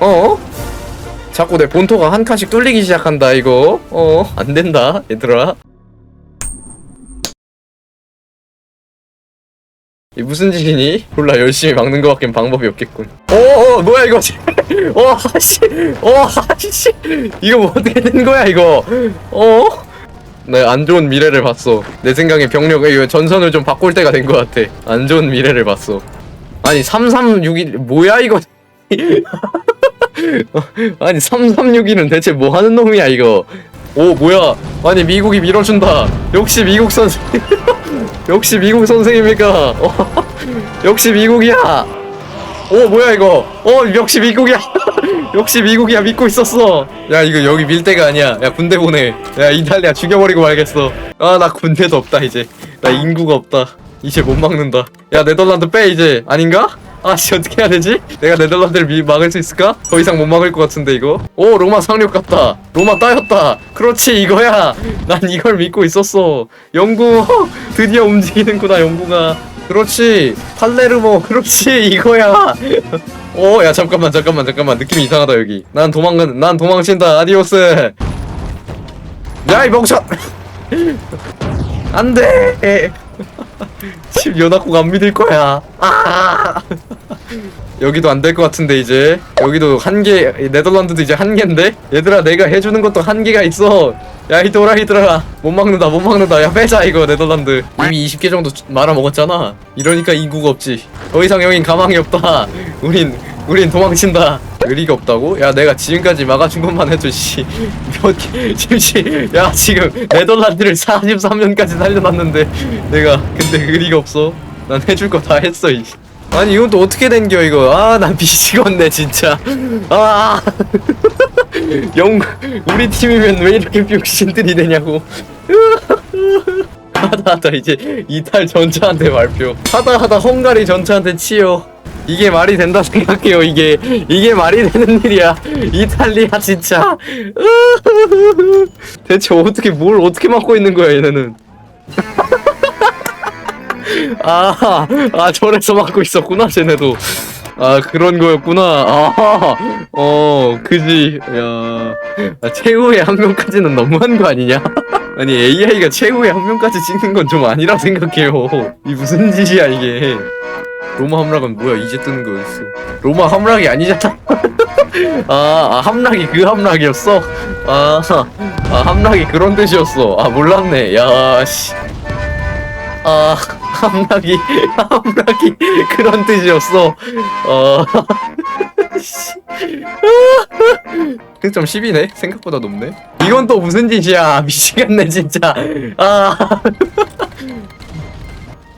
어? 자꾸 내 본토가 한 칸씩 뚫리기 시작한다 이거 어 안된다 얘들아 이 무슨 짓이니? 몰라 열심히 막는 거밖엔 방법이 없겠군 어어 뭐야 이거 어 아씨 어 아씨 이거 뭐 어떻게 된 거야 이거 어? 네, 안 좋은 미래를 봤어. 내 생각에 병력, 이거 전선을 좀 바꿀 때가 된 것 같아. 안 좋은 미래를 봤어. 아니, 3361, 뭐야, 이거. 아니 3361은 대체 뭐 하는 놈이야 이거? 오 뭐야? 아니 미국이 밀어준다. 역시 미국 선생 역시 미국 선생입니까? 어, 역시 미국이야. 오 뭐야 이거? 어 역시 미국이야. 역시 미국이야. 믿고 있었어. 야 이거 여기 밀 데가 아니야. 야 군대 보내. 야 이탈리아 죽여버리고 말겠어. 아 나 군대도 없다 이제. 나 인구가 없다. 이제 못 막는다. 야 네덜란드 빼 이제. 아닌가? 아씨 어떻게 해야 되지? 내가 네덜란드를 미, 막을 수 있을까? 더 이상 못 막을 것 같은데 이거? 오 로마 상륙 같다. 로마 따였다. 그렇지 이거야. 난 이걸 믿고 있었어. 영구 드디어 움직이는구나 영구가. 그렇지. 팔레르모 그렇지 이거야. 오 야 잠깐만 잠깐만 잠깐만. 느낌이 이상하다 여기. 난 도망간 난 도망친다. 아디오스. 야 이 멍청. 안돼 집 연합국 안 믿을 거야. 아! 여기도 안 될 것 같은데 이제. 여기도 한 개 네덜란드도 이제 한 개인데? 얘들아 내가 해주는 것도 한계가 있어. 야 이 도라이들아 못 막는다 못 막는다. 야 빼자 이거 네덜란드. 이미 20개 정도 말아 먹었잖아. 이러니까 인구가 없지. 더 이상 여긴 가망이 없다. 우린 우린 도망친다. 의리가 없다고? 야 내가 지금까지 막아준 것만 해도 씨몇개 지금 야 지금 네덜란드를 43년까지 살려놨는데 내가 근데 의리가 없어? 난 해줄 거 다 했어 이 아니 이건 또 어떻게 된겨 이거? 아난 미치겠네 진짜. 아. 영 우리 팀이면 왜 이렇게 병신들이 되냐고. 하다 하다 이제 이탈 전차한테 발표. 하다 하다 헝가리 전차한테 치여 이게 말이 된다 생각해요 이게. 이게 말이 되는 일이야. 이탈리아 진짜. 대체 어떻게 뭘 어떻게 막고 있는 거야 얘네는? 아, 아 저래서 막고 있었구나 쟤네도. 아 그런 거였구나. 아, 어 그지. 야 아, 최후의 한 명까지는 너무한 거 아니냐? 아니 AI가 최후의 한 명까지 찍는 건 좀 아니라 생각해요. 이 무슨 짓이야 이게 로마 함락은 뭐야? 이제 뜨는 거였어. 로마 함락이 아니잖아. 아, 아 함락이 그 함락이었어? 아, 아 함락이 그런 뜻이었어. 아 몰랐네. 야씨. 아 함락이 함락이 그런 뜻이었어. 어 씨. 득점 10이네? 생각보다 높네. 이건 또 무슨 짓이야? 미치겠네 진짜. 아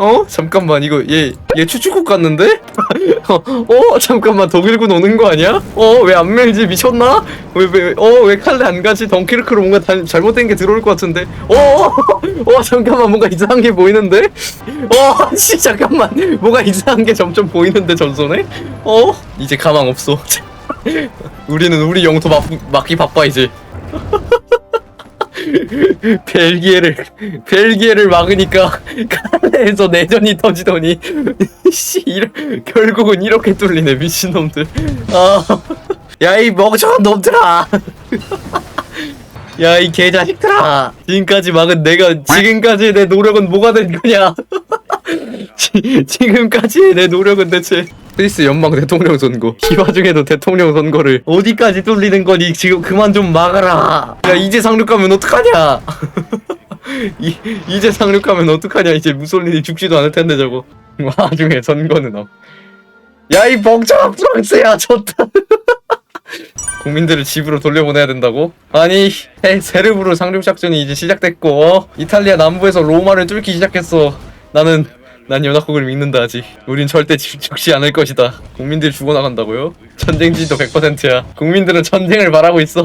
어? 잠깐만 이거 얘 얘 추축국 갔는데? 어, 어? 잠깐만 독일군 오는 거 아니야? 어? 왜 안 밀지 미쳤나? 왜 왜 어? 왜 칼레 안 가지? 덩키르크로 뭔가 다, 잘못된 게 들어올 것 같은데? 어? 어? 잠깐만 뭔가 이상한 게 보이는데? 어? 씨 잠깐만 뭐가 이상한 게 점점 보이는데 전선에? 어? 이제 가망 없어 우리는 우리 영토 막, 막기 바빠 이제 벨기에를 벨기에를 막으니까 칼레에서 내전이 터지더니 씨 이러, 결국은 이렇게 뚫리네 미친놈들. 아야 이 멍청한 놈들아. 야 이 개자식들아. 지금까지 막은 내가 지금까지 내 노력은 뭐가 된 거냐 지, 지금까지의 내 노력은 대체 스위스 연방 대통령 선거. 이 와중에도 대통령 선거를 어디까지 뚫리는 거니? 지금 그만 좀 막아라. 야 이제 상륙하면 어떡하냐? 이, 이제 상륙하면 어떡하냐? 이제 무솔리니 죽지도 않을 텐데 저거. 와중에 선거는 야이 멍청한 프랑스야 졌다. 국민들을 집으로 돌려보내야 된다고? 아니 해, 세르브르 상륙 작전이 이제 시작됐고 어? 이탈리아 남부에서 로마를 뚫기 시작했어. 나는 난 연합국을 믿는다 아직. 우린 절대 지- 죽지 않을 것이다. 국민들이 죽어나간다고요? 전쟁지도 100%야. 국민들은 전쟁을 바라고 있어.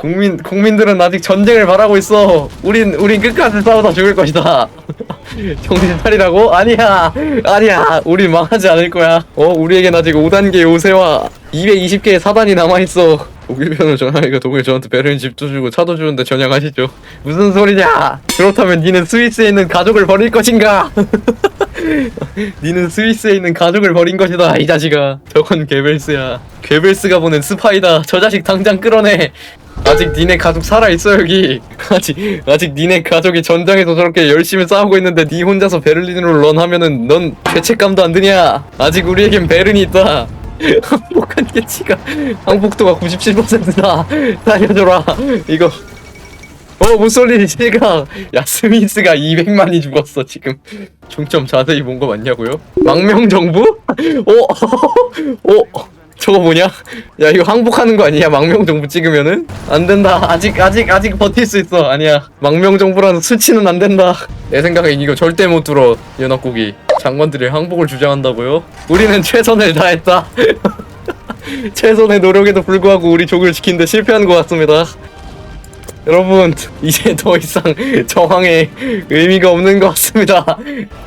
국민 국민들은 아직 전쟁을 바라고 있어. 우린 우린 끝까지 싸우다 죽을 것이다. 정신 차리라고? 아니야. 아니야. 우린 망하지 않을 거야. 어 우리에겐 아직 5단계 요새와 220개의 사단이 남아 있어 독일 편을 전하니까 독일 저한테 베를린 집도 주고 차도 주는데 전향하시죠. 무슨 소리냐? 그렇다면 니는 스위스에 있는 가족을 버릴 것인가? 니는 스위스에 있는 가족을 버린 것이다 이 자식아. 저건 게벨스야. 게벨스가 보낸 스파이다. 저 자식 당장 끌어내. 아직 니네 가족 살아 있어 여기. 아직 아직 니네 가족이 전장에서 저렇게 열심히 싸우고 있는데 니 혼자서 베를린으로 런하면은 넌 죄책감도 안 드냐? 아직 우리에겐 베른이 있다. 항복한 개치가 항복도가 97%다. 살려줘라. 이거. 어 무솔리니 씨가 야 스미스가 200만이 죽었어 지금 중점 자세히 본 거 맞냐고요? 망명 정부? 어? 어? 저거 뭐냐? 야 이거 항복하는 거 아니야? 망명 정부 찍으면은? 안 된다. 아직 아직 아직 버틸 수 있어. 아니야. 망명 정부라는 수치는 안 된다. 내 생각엔 이거 절대 못 들어. 연합국이 장관들이 항복을 주장한다고요? 우리는 최선을 다했다. 최선의 노력에도 불구하고 우리 족을 지키는데 실패한 것 같습니다. 여러분 이제 더 이상 저항에 의미가 없는 것 같습니다.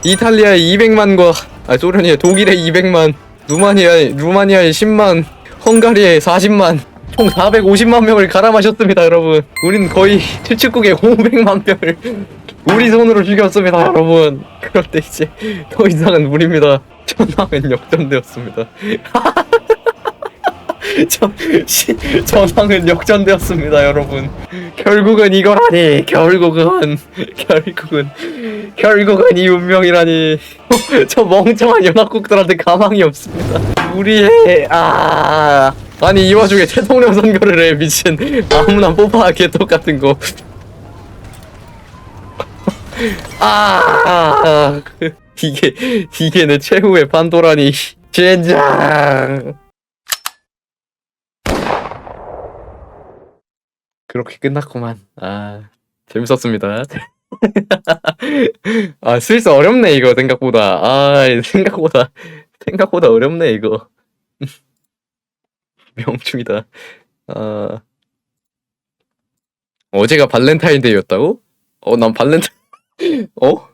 이탈리아의 200만과 아 소련이의 독일의 200만, 루마니아의 루마니아의 10만, 헝가리의 40만, 총 450만 명을 갈아마셨습니다, 여러분. 우린 거의 최축국의 500만 명을 우리 손으로 죽였습니다, 여러분. 그럴 때 이제 더 이상은 무리입니다. 전황은 역전되었습니다. 저, 시, 전황은 역전되었습니다, 여러분. 결국은 이거라니, 결국은, 결국은, 결국은 이 운명이라니. 저 멍청한 연합국들한테 가망이 없습니다. 우리의, 아. 아니, 이 와중에 대통령 선거를 해, 미친. 아무나 뽑아, 개똑 같은 거. 아, 이게, 이게 내 최후의 판도라니. 젠장. 그렇게 끝났구만. 아, 재밌었습니다. 아, 스위스 어렵네, 이거, 생각보다. 아, 생각보다, 생각보다 어렵네, 이거. 명충이다. 아, 어제가 발렌타인데이였다고? 어, 난 발렌타, 어?